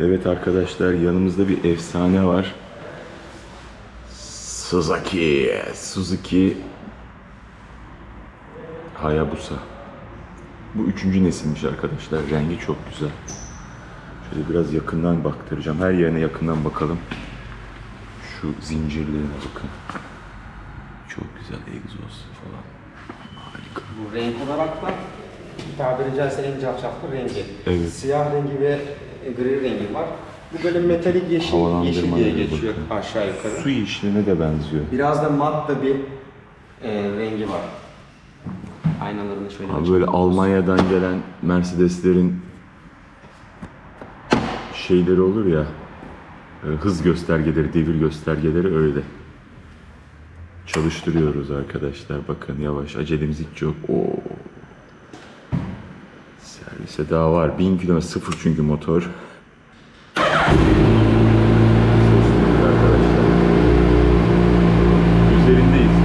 Evet arkadaşlar yanımızda bir efsane var. Suzuki. Suzuki Hayabusa. Bu üçüncü nesilmiş arkadaşlar. Rengi çok güzel. Şöyle biraz yakından baktıracağım. Her yerine yakından bakalım. Şu zincirlerine bakın. Çok güzel egzoz falan. Harika. Bu renk olarak da tabiri caizse en cafcaflı rengi. Evet. Siyah rengi ve gri rengi var. Bu böyle metalik yeşil, yeşil diye geçiyor bakın. aşağı yukarı. Su işlerine de benziyor. Biraz da mat da bir e, rengi var. Aynalarını şöyle Abi böyle Almanya'dan gelen Mercedeslerin şeyleri olur ya e, hız göstergeleri, devir göstergeleri öyle. Çalıştırıyoruz arkadaşlar. Bakın yavaş. Acelemiz hiç yok. Oo. Neyse daha var. 1000 km sıfır çünkü motor. Üzerindeyiz.